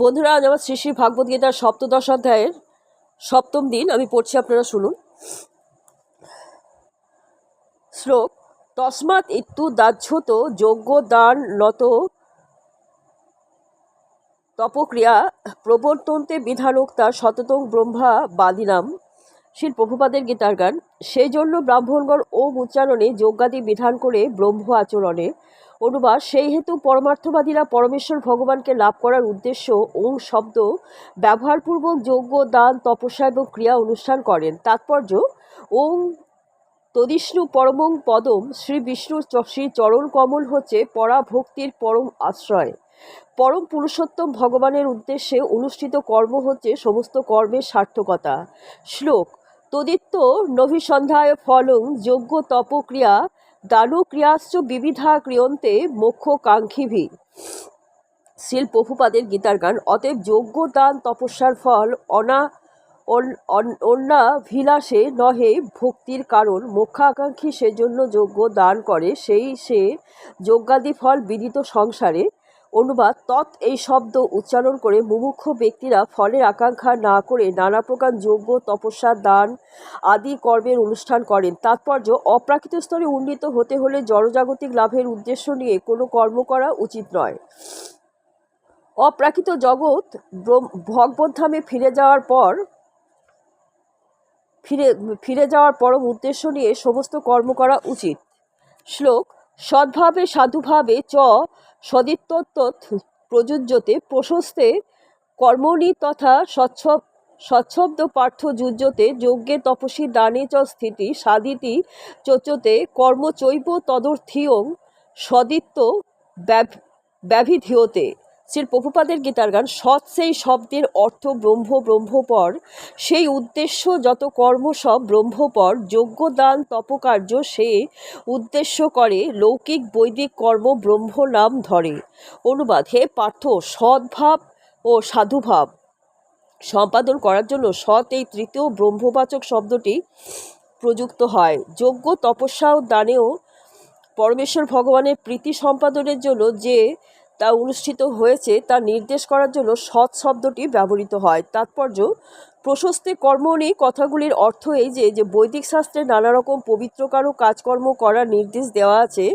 বন্ধুরা, আজ আমার শ্রী শ্রী ভাগবত গীতার সপ্তদশ অধ্যায়ের সপ্তম দিন। আমি পড়ছি, আপনারা শুনুন। শ্লোক, তসমাৎ ইত্যু দাহ্যত যোগ্য দান লত তপক্রিয়া প্রবর্তন্তে বিধানোক্তা শততং ব্রহ্মা বাদিনাম। শিল প্রভুপাদের গীতার গান। সেই জন্য ব্রাহ্মণগণ ও উচ্চারণে যজ্ঞাদি বিধান করে ব্রহ্ম আচরণে অনুবাদ সেই হেতু পরমার্থবাদীরা পরমেশ্বর ভগবানকে লাভ করার উদ্দেশ্য ওম শব্দ ব্যবহারপূর্বক যজ্ঞ, দান, তপস্যা এবং ক্রিয়া অনুষ্ঠান করেন। তাৎপর্য ওম তদিষ্ণু পরমং পদম, শ্রী বিষ্ণুর শ্রী চরণ কমল হচ্ছে পরাভক্তির পরম আশ্রয়। পরম পুরুষোত্তম ভগবানের উদ্দেশ্যে অনুষ্ঠিত কর্ম হচ্ছে সমস্ত কর্মের সার্থকতা। শ্লোক তদিত্য নভিসন্ধ্যায় ফলং যোগ্য তপক্রিয়া দানক্রিয়াশ্চ বিবিধা ক্রিয়ন্তে মোক্ষ কাঙ্ক্ষিভি শিল প্রভুপাদের গীতার গান, অতএব যোগ্য দান তপস্যার ফল অনা অন্যা ভিলাসে নহে ভক্তির কারণ। মোক্ষাকাঙ্ক্ষী সেজন্য যোগ্য দান করে, সেই সে যজ্ঞাদি ফল বিদিত সংসারে অনুবাদ, তৎ এই শব্দ উচ্চারণ করে মুমুক্ষ ব্যক্তিরা ফলের আকাঙ্ক্ষা না করে নানা প্রকার যজ্ঞ, তপস্যা, দান আদি কর্মের অনুষ্ঠান করেন। তাৎপর্য, অপ্রাকৃত স্তরে উন্নীত হতে হলে জড়জাগতিক লাভের উদ্দেশ্য নিয়ে কোনো কর্ম করা উচিত নয়। অপ্রাকৃত জগৎ ভগবদ্ধামে ফিরে যাওয়ার পর, ফিরে ফিরে যাওয়ার পরম উদ্দেশ্য নিয়ে সমস্ত কর্ম করা উচিত। শ্লোক, সদ্ভাবে, সাধুভাবে চ সদিত্তত্ত প্রযোজ্যতে প্রশস্তে কর্মণি তথা স্বচ্ছ, স্বচ্ছব্দ পার্থ যুজ্যতে যজ্ঞে তপসী দানে চ স্থিতি সাদিতি চোচতে কর্মচৈব তদর্থিয়ং ব্যাভিধিয়তে ব্যভিধীয়তে। শ্রী প্রভুপাদের গীতার গান, সৎ সেই শব্দের অর্থ ব্রহ্ম, ব্রহ্মপর। সেই উদ্দেশ্য যত কর্ম সব ব্রহ্মপর। যজ্ঞ দান, তপকার্য সে উদ্দেশ্য করে। লৌকিক, বৈদিক কর্ম ব্রহ্ম নাম ধরে। অনুবাদ, হে পার্থ সদ্ভাব ও সাধুভাব সম্পাদন করার জন্য সৎ এই তৃতীয় ব্রহ্মবাচক শব্দটি প্রযুক্ত হয়। যজ্ঞ তপস্যা ও দানেও পরমেশ্বর ভগবানের প্রীতি সম্পাদনের জন্য যে তা অনুষ্ঠিত হয়েছে, তা নির্দেশ করার জন্য সৎ শব্দটি ব্যবহৃত হয়। তাৎপর্য, প্রশস্তে কর্মণি কথাগুলির অর্থ এই যে যে বৈদিক শাস্ত্রে নানা রকম পবিত্রকারও কাজকর্ম করার নির্দেশ দেওয়া আছে,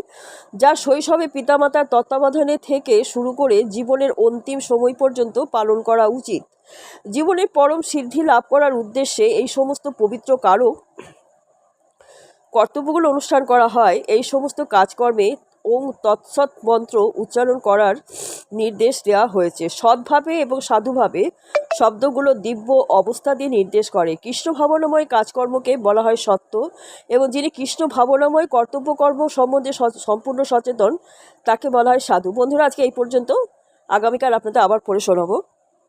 যা শৈশবে পিতামাতার তত্ত্বাবধানে থেকে শুরু করে জীবনের অন্তিম সময় পর্যন্ত পালন করা উচিত। জীবনের পরম সিদ্ধি লাভ করার উদ্দেশ্যে এই সমস্ত পবিত্র কারক কর্তব্যগুলো অনুষ্ঠান করা হয়। এই সমস্ত কাজকর্মে ওং তৎসৎ মন্ত্র উচ্চারণ করার নির্দেশ দেওয়া হয়েছে। সৎভাবে এবং সাধুভাবে শব্দগুলো দিব্য অবস্থা দিয়ে নির্দেশ করে। কৃষ্ণ ভাবনাময় কাজকর্মকে বলা হয় সত্য এবং যিনি কৃষ্ণ ভাবনাময় কর্তব্যকর্ম সম্বন্ধে সম্পূর্ণ সচেতন, তাকে বলা হয় সাধু। বন্ধুরা, আজকে এই পর্যন্ত। আগামীকাল আপনাদের আবার পড়ে শোনাবো।